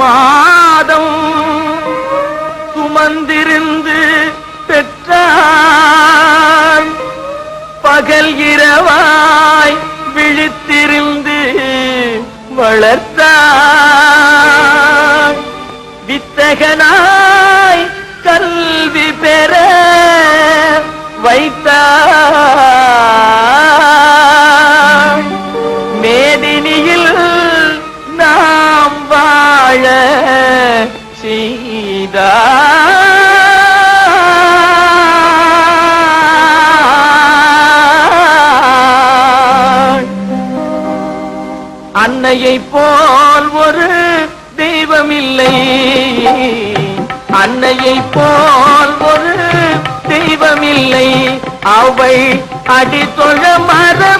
மாதம் சுமந்திருந்து பெற்றாய் பகல் இரவாய் விழித்திருந்து வளர்த்தாய் வித்தகனாய் கல்வி பெற வைத்தார். வாழ செய்தாய் அன்னையை போல் ஒரு தெய்வமில்லை. அன்னையை போல் ஒரு தெய்வமில்லை. அவள் தொழ மரம்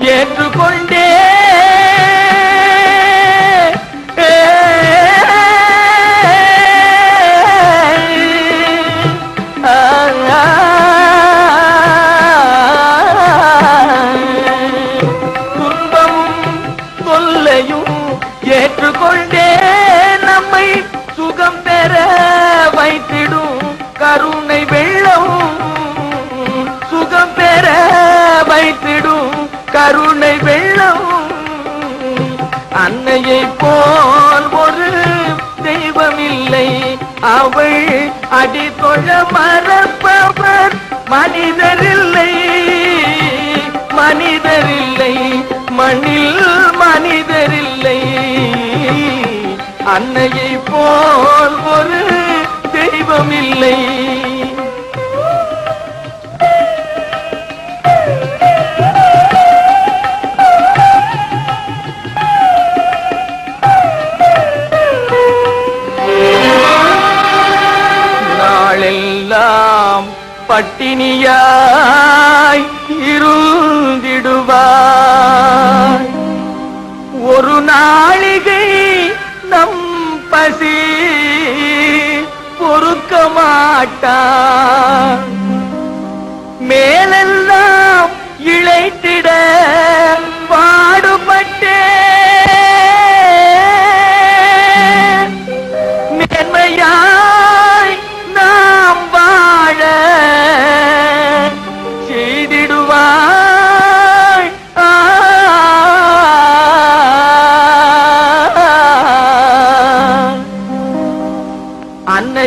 ஏற்றுக்கொண்டே. துன்பமும் தொல்லையும் ஏற்றுக்கொண்டே. நம்மை சுகம் பெற வைத்திடும் கருணை வெள்ளம் கருணை வெள்ளம். அன்னையை போல் ஒரு தெய்வமில்லை. அவள் அடித்தொழ மறப்பவர் மனிதரில்லை. மனிதரில்லை. மண்ணில் மனிதரில்லை. அன்னையை போல் ஒரு தெய்வமில்லை. பட்டினியாய் இருந்திடுவாய். ஒரு நாளிகை நம் பசி பொறுக்க மாட்டான் மேலெல்லாம் இழைத்திட பாடுபட்டே மேன்மையா